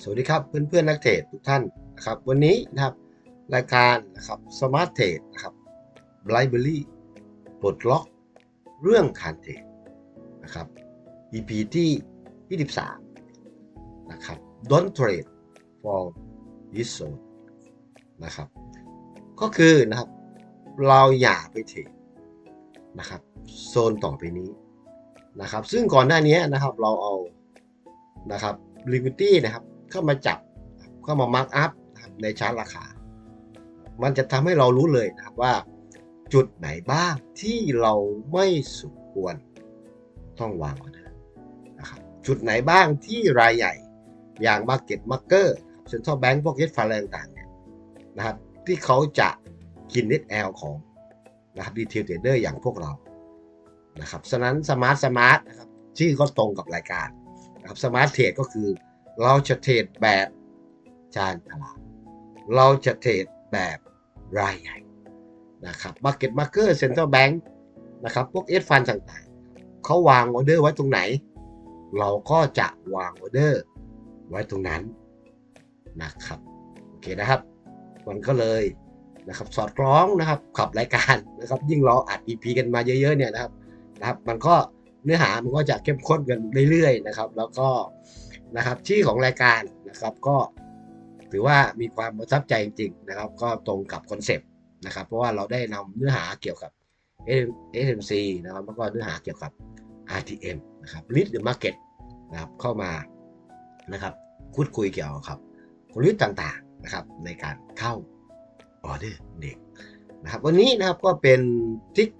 สวัสดีครับเพื่อนๆนักเทรดทุกท่านนะครับวันนี้นะครับรายการนะครับ Smart Trade นะครับ Library ปลดล็อกเรื่องการเทรดนะครับ EP ที่ 23 นะครับ Don't trade for this zone นะครับ ก็คือนะครับเราอย่าไปเทรดนะครับโซนต่อไปนี้นะครับ ซึ่งก่อนหน้านี้นะครับเราเอานะครับ liquidity นะครับเข้ามาจับเข้ามา mark up นะครับในชาร์ตราคา มันจะทำให้เรารู้เลยนะครับว่า จุดไหนบ้างที่เราไม่สมควรต้องวางออเดอร์นะครับจุดไหนบ้างที่รายใหญ่อย่าง Market Maker Central Bank พวก Hedge Fund อะไรต่างๆเนี่ยนะครับที่เขาจะกิน net L ของนะครับดีเทลเทรดเดอร์อย่างพวกเรานะครับฉะนั้น Smart Smart นะครับชื่อก็ตรงกับรายการ นะครับ Smart Trade ก็คือ เราจะเทรดแบบจานตลาด เราจะเทรดแบบรายใหญ่นะครับ Market Maker Central Bank นะครับพวก S Fund ต่างๆ เขาวางออเดอร์ไว้ตรงไหน เราก็จะวางออเดอร์ไว้ตรงนั้นนะครับโอเคนะครับมันก็เลยนะครับสอดคล้องนะครับขับรายการนะครับยิ่งเราอัด EP กันมาเยอะๆเนี่ยนะครับนะครับ มันก็ เนื้อหามันก็จะเข้มข้นกันเรื่อยๆนะครับ แล้วก็นะครับชื่อของรายการนะครับก็ถือว่ามีความประทับใจจริงๆนะครับ ก็ตรงกับคอนเซปต์นะครับ เพราะว่าเราได้นำเนื้อหาเกี่ยวกับ SMC นะครับแล้วก็เนื้อหาเกี่ยวกับ RTM นะครับ Lead the Market นะครับเข้ามานะครับพูดคุยเกี่ยวกับกลยุทธ์ต่างๆนะครับในการเข้าออเดอร์เด็กนะครับ วันนี้นะครับก็เป็นทริค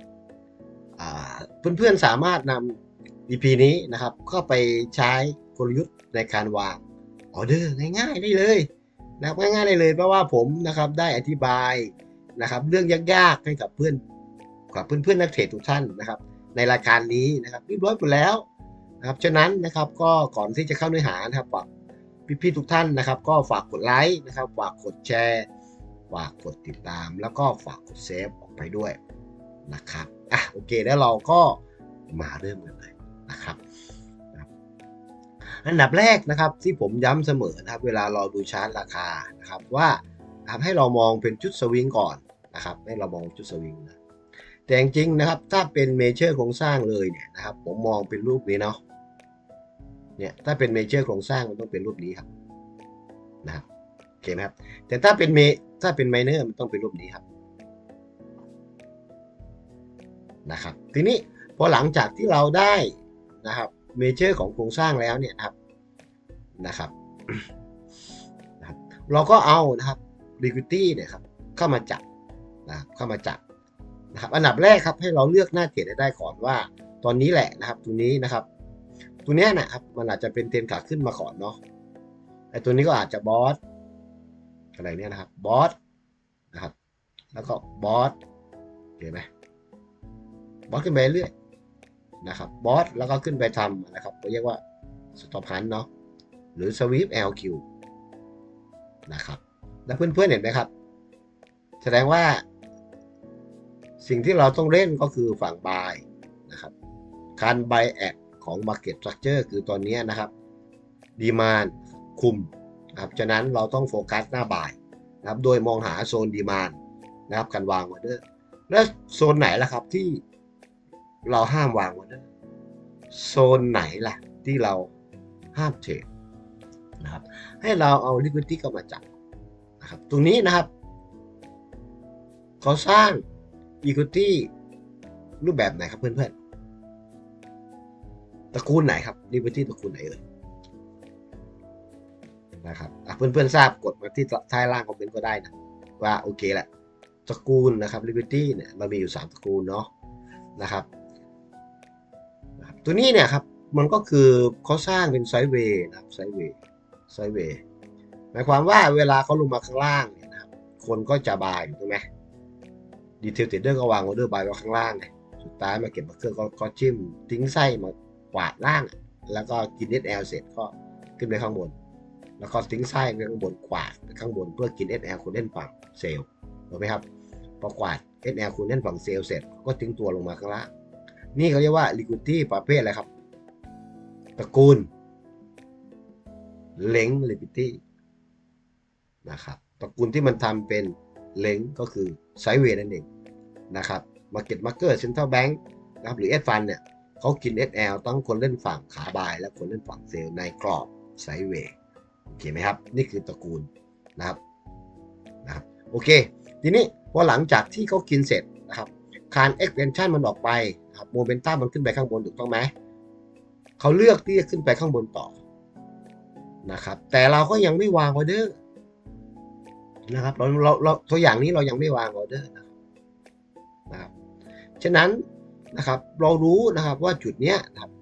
เพื่อนๆสามารถนำ EP นี้นะครับเข้าไปใช้กลยุทธ์ในการวางออเดอร์ง่ายๆได้เลยนะครับง่ายๆได้เลยเพราะว่าผมนะครับได้อธิบายนะครับเรื่องยากๆให้กับเพื่อนกับเพื่อนๆนักเทรดทุกท่านนะครับ ในรายการนี้นะครับเรียบร้อยหมดแล้วนะครับฉะนั้นนะครับก็ก่อนที่จะเข้าเนื้อหานะครับฝากพี่ๆทุกท่านนะครับ ก็ฝากกดไลค์นะครับฝากกดแชร์ฝากกดติดตาม แล้วก็ฝากกดเซฟออกไปด้วย นะครับอะโอเคแล้วเราก็มาเริ่มกันเลยนะครับ อันดับแรกนะครับที่ผมย้ำเสมอนะครับ เวลาเราดูชาร์ตราคานะครับว่าทำให้เรามองเป็นจุดสวิงก่อนนะครับ ให้เรามองจุดสวิงนะแต่จริงๆนะครับถ้าเป็นเมเจอร์โครงสร้างเลยเนี่ยนะครับ ผมมองเป็นรูปนี้เนาะเนี่ยถ้าเป็นเมเจอร์โครงสร้างมันต้องเป็นรูปนี้ครับนะครับโอเคไหมครับแต่ถ้าเป็นเมถ้าเป็นไมเนอร์มันต้องเป็นรูปนี้ครับ นะครับ ทีนี้พอหลังจากที่เราได้นะครับเมเจอร์ของโครงสร้างแล้วเนี่ยครับนะครับนะรบเราก็เอานะครับ liquidity เนี่ยครับเข้ามาจับนะครับเข้ามาจับนะครับ อันดับแรกครับให้เราเลือกหน้าเทรดได้ก่อนว่า ตอนนี้แหละนะครับ ตัวนี้นะครับตัวเนี้ยนะครับมันอาจจะเป็นเทรนขาขึ้นมาก่อนเนาะไอตัวนี้ก็อาจจะบอสอะไรเนี่ยนะครับบอสนะครับ แล้วก็บอสเห็นไหม บอสขึ้นไปเรื่อยนะครับบอสแล้วก็ขึ้นไปทำนะครับเรียกว่าสต็อปฮันเนาะหรือสวีป LQ นะครับแล้วเพื่อนๆเห็นไหมครับ แสดงว่า สิ่งที่เราต้องเล่นก็คือฝั่ง buy นะครับการ buy at ของ market structure คือตอนนี้นะครับ demand คุมนะครับฉะนั้นเราต้องโฟกัสหน้า buy นะครับโดยมองหาโซน demand นะครับการวางออเดอร์แล้วโซนไหนล่ะครับที่ เราห้ามวางออเดอร์โซนไหนล่ะ ที่เราห้ามเทรดนะครับให้เราเอา liquidity เข้ามาจับนะครับตรงนี้นะครับเขาสร้าง equity รูปแบบไหนครับเพื่อนๆตระกูลไหนครับ liquidity ตระกูลไหนเอ่ยนะครับเพื่อนๆทราบกดมาที่ท้ายล่างคอมเมนต์ก็ได้นะว่าโอเคแหละตระกูลนะครับ liquidity เนี่ยเรามีอยู่ 3 ตระกูลเนาะนะครับ ตัวนี้เนี่ยครับมันก็คือเขาสร้างเป็นไซด์เวย์นะครับไซด์เวย์ไซด์เวย์หมายความว่าเวลาเขาลงมาข้างล่างเนี่ยนะครับคนก็จะบายถูกไหมดีเทลเทรดเดอร์ก็วางออเดอร์บายไว้ข้างล่างไงสุดท้ายมาเก็บมาเครื่องก็ก็จิ้มทิ้งไส้มากวาดล่าง แล้วก็กินเอสแอลเสร็จก็ขึ้นไปข้างบน แล้วก็ทิ้งไส้ไปข้างบนกวาดไปข้างบนเพื่อกินเอสแอลคุณเล่นฝั่งเซลล์ถูกไหมครับพอกวาดเอสแอลคุณเล่นฝั่งเซลล์เสร็จ ก็ทิ้งตัวลงมาข้างล่าง นี่เขาเรียกว่า liquidity ประเภทอะไรครับ ตระกูลเล้งลิบิตี้นะครับตระกูลที่มันทำเป็นเล้งก็คือไซเวนั่นเองนะครับ Market Maker Central Bank นะครับหรือ S Fund เนี่ยเขากิน SL ต้องคนเล่นฝั่งขาบาย และคนเล่นฝั่งเซลในกรอบไซเวย์โอเคไหมครับ นี่คือตระกูลนะครับนะครับโอเค ทีนี้พอหลังจากที่เขากินเสร็จนะครับคาน extension มันออกไป ครับโมเมนตัมมันขึ้นไปข้างบนถูกต้องไหมเขาเลือกที่จะขึ้นไปข้างบนต่อนะครับ แต่เราก็ยังไม่วางออเดอร์นะครับเราเราเราตัวอย่างนี้เรายังไม่วางออเดอร์นะครับฉะนั้นนะครับเรารู้นะครับว่าจุดเนี้ยนะครับ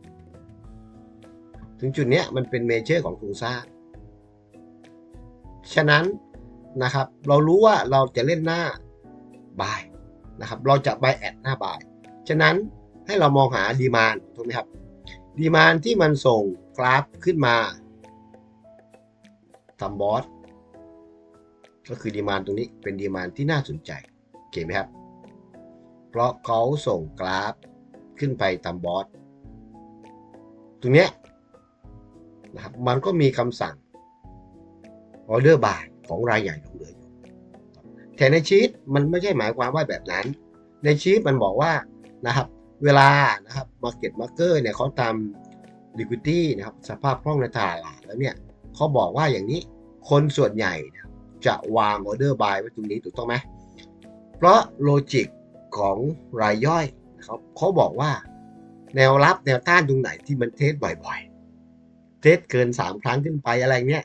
ถึงจุดเนี้ยมันเป็นเมเจอร์ของโครงสร้างฉะนั้นนะครับ เรารู้ว่าเราจะเล่นหน้าบายนะครับ เราจะบายแอดหน้าบาย ฉะนั้น ให้เรามองหาดีมานถูกไหมครับดีมานที่มันส่งกราฟขึ้นมาทำบอสก็คือดีมานตรงนี้เป็นดีมานที่น่าสนใจโอเคไหมครับ เพราะเขาส่งกราฟขึ้นไปตามบอสตรงเนี้ยนะครับมันก็มีคำสั่งออเดอร์บายของรายใหญ่ลงเหลืออยู่แต่ในชีตมันไม่ใช่หมายความว่าแบบนั้น ในชีตมันบอกว่านะครับ เวลานะครับ Market Maker เนี่ยเขาทำ liquidity นะครับสภาพคล่องในตลาดแล้วเนี่ยเขาบอกว่าอย่างนี้คนส่วนใหญ่จะวางออเดอร์บายไว้ตรงนี้ถูกต้องไหม เพราะโลจิกของรายย่อยนะครับเขาบอกว่า แนวรับแนวต้านตรงไหนที่มันเทสบ่อยๆ เทสเกิน 3 ครั้งขึ้นไปอะไรเนี้ย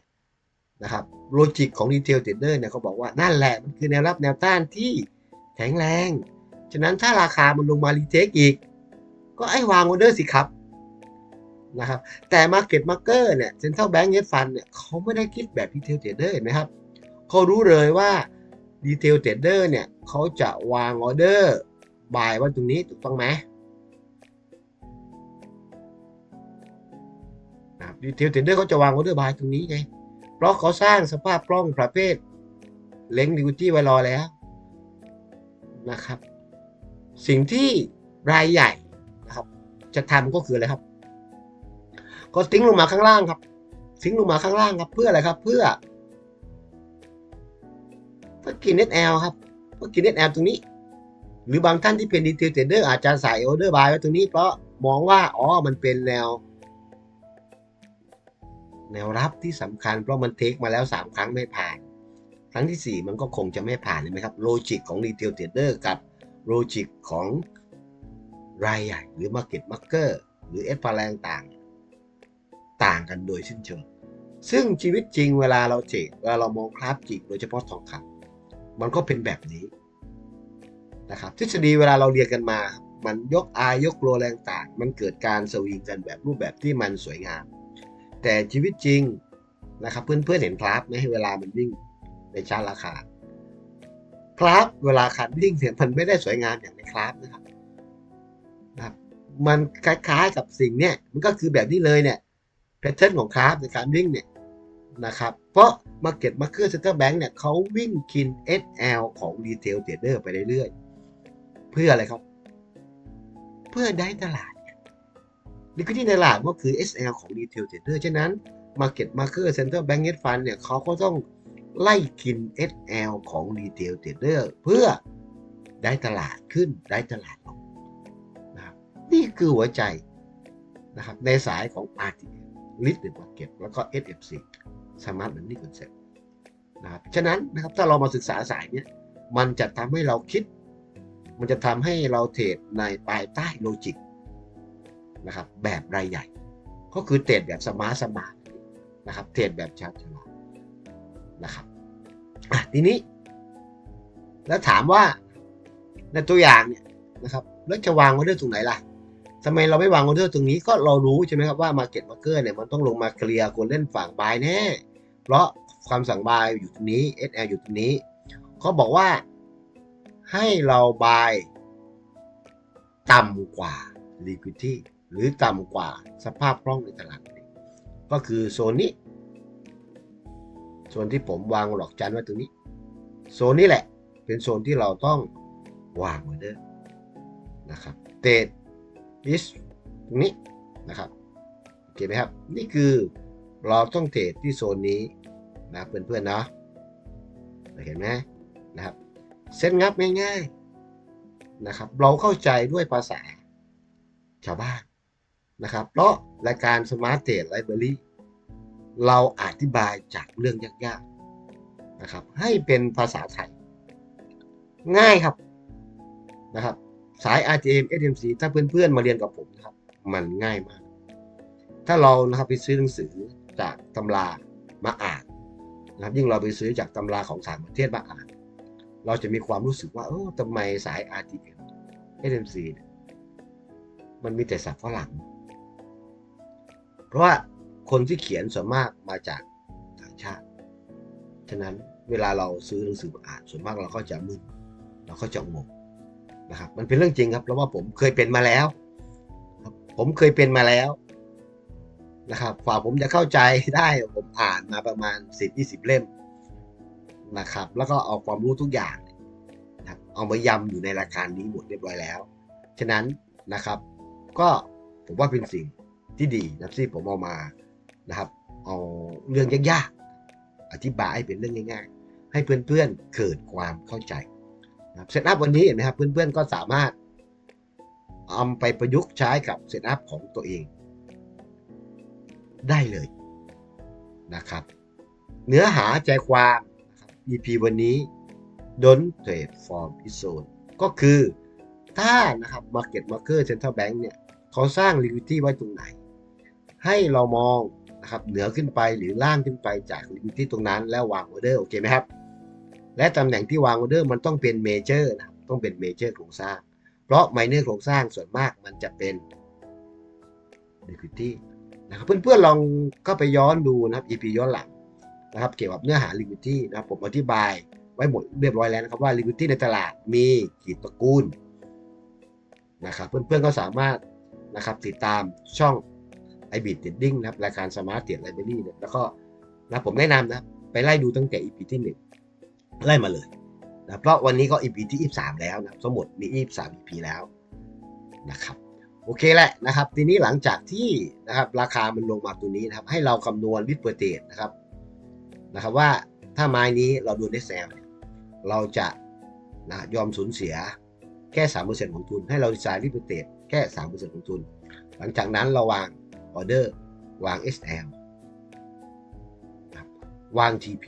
นะครับโลจิกของดีเทลเทรดเดอร์เนี่ยเขาบอกว่านั่นแหละมันคือแนวรับแนวต้านที่แข็งแรง ฉะนั้นถ้าราคามันลงมารีเทคอีก ก็ไอ้วางออเดอร์สิครับนะครับ แต่ Market Maker เนี่ย Central Bank Hedge Fund เนี่ยเขาไม่ได้คิดแบบดีเทลเทรดเดอร์เห็นไหมครับเขารู้เลยว่าดีเทลเทรดเดอร์เนี่ยเขาจะวางออเดอร์บายว่าตรงนี้ถูกต้องไหมนะครับดีเทลเทรดเดอร์เขาจะวางออเดอร์บายตรงนี้ไง เพราะเขาสร้างสภาพคล่องประเภทเล้งดิวตี้ไว้รอแล้วนะครับ สิ่งที่รายใหญ่นะครับ จะทำก็คืออะไรครับ ก็ทิ้งลงมาข้างล่างครับ ทิ้งลงมาข้างล่างครับ เพื่ออะไรครับ เพื่อ เพื่อกิน NL ครับ เพื่อกิน NL ตแอลตรงนี้ หรือบางท่านที่เป็นดีเทลเทรดเดอร์อาจจะใส่ออเดอร์บายไว้ตรงนี้ เพราะมองว่า อ๋อ มันเป็นแนว แนวรับที่สำคัญ เพราะมันเทคมาแล้ว 3 ครั้งไม่ผ่าน ครั้งที่ 4 มันก็คงจะไม่ผ่านเลยไหมครับ โลจิกของรีเทลเทรดเดอร์กับ โลจิกของรายใหญ่หรือ Market Maker หรือเอสพาแรงต่าง ต่างกันโดยสิ้นเชิง ซึ่งชีวิตจริงเวลาเราเทรดเวลาเรามองคราฟจิกโดยเฉพาะทองคำมันก็เป็นแบบนี้นะครับทฤษฎีเวลาเราเรียนกันมา มันยกอายยกโลแรงต่าง มันเกิดการสวิงกันแบบรูปแบบที่มันสวยงาม แต่ชีวิตจริงนะครับเพื่อนๆเห็นกราฟไหมเวลามันวิ่งในชาร์ตราคา กราฟเวลาคันวิ่งเนี่ยมันไม่ได้สวยงามอย่างในกราฟนะครับนะครับมันคล้ายๆกับสิ่งเนี่ยมันก็คือแบบนี้เลยเนี่ยแพทเทิร์นของกราฟในการวิ่งเนี่ยนะครับ เพราะ Market Maker Center Bank เนี่ยเขาวิ่งกิน SL ของ Retail Trader ไปเรื่อยๆ เพื่ออะไรครับ เพื่อได้ตลาด Liquidity ในตลาดก็คือ SL ของ Retail Trader ฉะนั้น Market Maker Center Bank Hedge Fund เนี่ยเขาก็ต้อง ไล่กิน SL ของ Retail Trader เพื่อได้ตลาดขึ้นได้ตลาดลงนะครับนี่คือหัวใจนะครับในสายของ RTM Listed Market แล้วก็ SFC Smart Money Concept นะครับฉะนั้นนะครับถ้าเรามาศึกษาสายเนี้ยมันจะทำให้เราคิด มันจะทำให้เราเทรดในภายใต้โลจิกนะครับแบบรายใหญ่ ก็คือเทรดแบบสมาร์ทสมาร์ทนะครับเทรดแบบชาร์ฉลาด นะครับอะทีนี้ แล้วถามว่าในตัวอย่างเนี่ยนะครับแล้วจะวางออเดอร์ตรงไหนล่ะทำไมเราไม่วางออเดอร์ตรงนี้ก็เรารู้ใช่ไหมครับว่า Market Maker เนี่ยมันต้องลงมาเคลียร์คนเล่นฝั่งบายแน่ เพราะความสั่งบายอยู่ตรงนี้ SL อยู่ตรงนี้เขาบอกว่าให้เราบายต่ำกว่า liquidity หรือต่ำกว่าสภาพคล่องในตลาด ก็คือโซนนี้ โซนที่ผมวางหลอกจันไว้ตรงนี้ โซนนี้แหละ เป็นโซนที่เราต้องวางออเดอนะครับเตด is ตรงนี้นะครับโอเคไหมครับ นี่คือเราต้องเทรดที่โซนนี้นะเพื่อนๆเนาะเห็นไหมนะครับเส้นงับง่ายๆนะครับ เราเข้าใจด้วยภาษาชาวบ้านนะครับ เพราะรายการ Smart Trade Library เรา เราอธิบายจากเรื่องยากๆนะครับ ให้เป็นภาษาไทย ง่ายครับนะครับ สาย RTM SMC ถ้าเพื่อนๆมาเรียนกับผมนะครับ มันง่ายมาก ถ้าเรานะครับไปซื้อหนังสือจากตำรามาอ่านนะครับ ยิ่งเราไปซื้อจากตำราของต่างประเทศมาอ่าน เราจะมีความรู้สึกว่าเออทำไมสาย RTM SMC เนี่ยมันมีแต่ศัพท์ฝรั่ง เพราะว่า คนที่เขียนส่วนมากมาจากต่างชาติ ฉะนั้นเวลาเราซื้อหนังสือมาอ่านส่วนมากเราก็จะมึนเราก็จะงงนะครับ มันเป็นเรื่องจริงครับเพราะว่าผมเคยเป็นมาแล้ว ผมเคยเป็นมาแล้วนะครับกว่าผมจะเข้าใจได้ผมอ่านมาประมาณ 10-20 เล่มนะครับ แล้วก็เอาความรู้ทุกอย่างนะเอามายำอยู่ในรายการนี้หมดเรียบร้อยแล้ว ฉะนั้นนะครับ ก็ผมว่าเป็นสิ่งที่ดีนะที่ผมเอามา นะครับ เอาเรื่องยากๆ อธิบายให้เป็นเรื่องง่ายๆ ให้เพื่อนๆเกิดความเข้าใจนะครับเซตอัพวันนี้เห็นไหมครับเพื่อนๆก็สามารถเอาไปประยุกต์ใช้กับเซตอัพของตัวเอง ได้เลยนะครับ เนื้อหาใจความ EP วันนี้ Don't Trade from is Zone ก็คือถ้านะครับ Market Maker Central Bank เนี่ยเขาสร้าง liquidity ไว้ตรงไหน ให้เรามอง นะครับเหนือขึ้นไปหรือล่างขึ้นไปจาก liquidity ตรงนั้นแล้ววางออเดอร์โอเคไหมครับ และตำแหน่งที่วางออเดอร์มันต้องเป็นเมเจอร์นะต้องเป็นเมเจอร์โครงสร้าง เพราะไมเนอร์โครงสร้างส่วนมากมันจะเป็น liquidity นะครับเพื่อนๆลองเข้าไปย้อนดูนะครับ EP ย้อนหลังนะครับเกี่ยวกับเนื้อหา liquidity นะครับผมอธิบายไว้หมดเรียบร้อยแล้วนะครับว่า liquidity ในตลาดมีกี่ตระกูลนะครับเพื่อนๆก็สามารถนะครับติดตามช่อง i b i t Trading นะครับรายการ Smart Trade Library เนี่ยแล้วก็นะผมแนะนำนะไปไล่ดูตั้งแต่ EP ที่ 1 ไล่มาเลยนะเพราะวันนี้ก็ EP ที่ 23 แล้วนะทั้งหมดมี 23 EP แล้วนะครับโอเคแหละนะครับทีนี้หลังจากที่นะครับราคามันลงมาตัวนี้นะครับให้เราคำนวณวิดเปอร์เตนนะครับนะครับว่าถ้าไม้นี้เราดูในแซมเนี่ยเราจะนะยอมสูญเสียแค่ 3%ของทุน ให้เราดีไซน์วิดเปอร์เตนแค่ 3%ของทุน หลังจากนั้นเราวาง ออเดอร์วาง SL วาง TP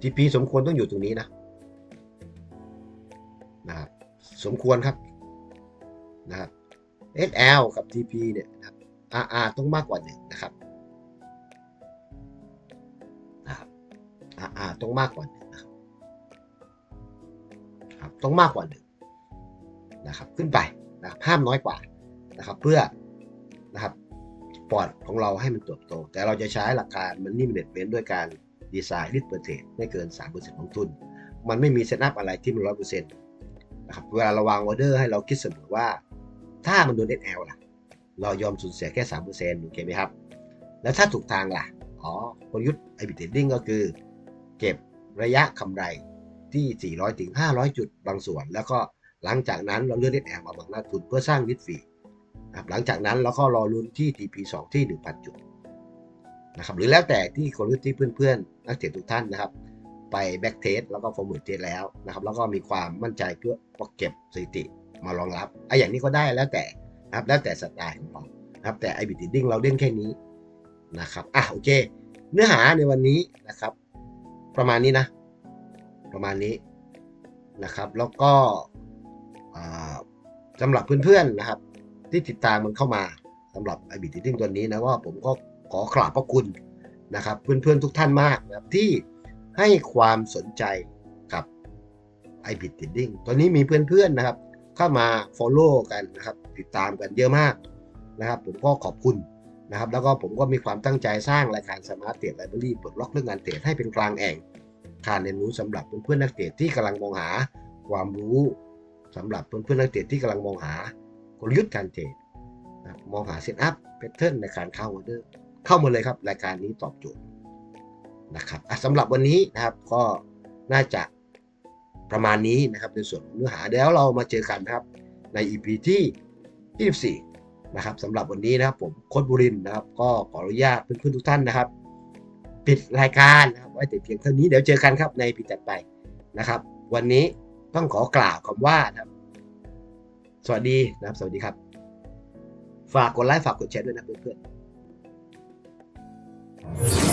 TP สมควรต้องอยู่ตรงนี้นะนะครับสมควรครับนะครับ SL กับ TP เนี่ยนะครับ RR ต้องมากกว่าหนึ่งนะครับนะครับ RR ต้องมากกว่าหนึ่งนะครับครับต้องมากกว่าหนึ่งนะครับ ขึ้นไปนะครับห้ามน้อยกว่านะครับ เพื่อนะครับ ปอดของเราให้มันเติบโต แต่เราจะใช้หลักการมันนี่เมนเมนด้วยการดีไซน์ริดเปอร์เซ็นต์ไม่เกิน 3%ของทุน มันไม่มีเซตอัพอะไรที่มันร้อยเปอร์เซ็นต์นะครับเวลาเราวางออเดอร์ให้เราคิดเสมอว่า ถ้ามันโดน SL ล่ะ เรายอมสูญเสียแค่3%โอเคไหมครับ แล้วถ้าถูกทางล่ะ อ๋อกลยุทธ์ i b i t Trading ก็คือ เก็บระยะกำไรที่ 400ถึง500 จุดบางส่วน แล้วก็หลังจากนั้นเราเลือก SL มาบังหน้าทุนเพื่อสร้างนิดฟรี นะครับหลังจากนั้นเราก็รอลุ้นที่ TP2 ที่ 1,000 จุดนะครับหรือแล้วแต่ที่กลยุทธ์ที่เพื่อนๆ นักเทรดทุกท่านนะครับ ไปแบ็กเทสแล้วก็ฟอร์มูลเทสแล้วนะครับแล้วก็มีความมั่นใจเพื่อเก็บสถิติมารองรับไอ้อย่างนี้ก็ได้แล้วแต่นะครับแล้วแต่สไตล์ของเรานะครับแต่ไอบิทดิ้งเราเล่นแค่นี้นะครับอะโอเค เนื้อหาในวันนี้นะครับ ประมาณนี้นะ ประมาณนี้นะครับ แล้วก็สำหรับเพื่อนๆนะครับ ที่ติดตามมันเข้ามาสำหรับไอบิทดิ้งตัวนี้นะว่าผมก็ขอกราบพระคุณนะครับเพื่อนๆทุกท่านมากนะครับที่ให้ความสนใจกับ i b i t Trading ตอนนี้มีเพื่อนๆนะครับ เข้ามา Follow กันนะครับ ติดตามกันเยอะมากนะครับ ผมก็ขอบคุณนะครับ แล้วก็ผมก็มีความตั้งใจสร้างรายการ Smart Trade Library ปลดล็อกเรื่องการเทรดให้เป็นกลางแอ่งการเรียนรู้สำหรับเพื่อนๆนักเทรดที่กำลังมองหาความรู้สำหรับเพื่อนๆนักเทรดที่กำลังมองหา ลยุทธ์การเทรดมองหาเซ็ตอัพแพทเทิร์นในการเข้าออเดอร์เข้ามาเลยครับ รายการนี้ตอบโจทย์นะครับสำหรับวันนี้นะครับก็น่าจะประมาณนี้นะครับในส่วนเนื้อหาเดี๋ยวเรามาเจอกันครับใน EP ที่24นะครับสำหรับวันนี้นะครับผมโคดบุรินนะครับ ก็ขออนุญาตเพื่อนๆทุกท่านนะครับ ปิดรายการนะครับไว้แต่เพียงเท่านี้เดี๋ยวเจอกันครับในปีถัดไปนะครับ วันนี้ต้องขอกล่าวคำว่านะครับ สวัสดีนะครับ สวัสดีครับ ฝากกดไลค์ฝากกดแชร์ด้วยนะเพื่อนๆ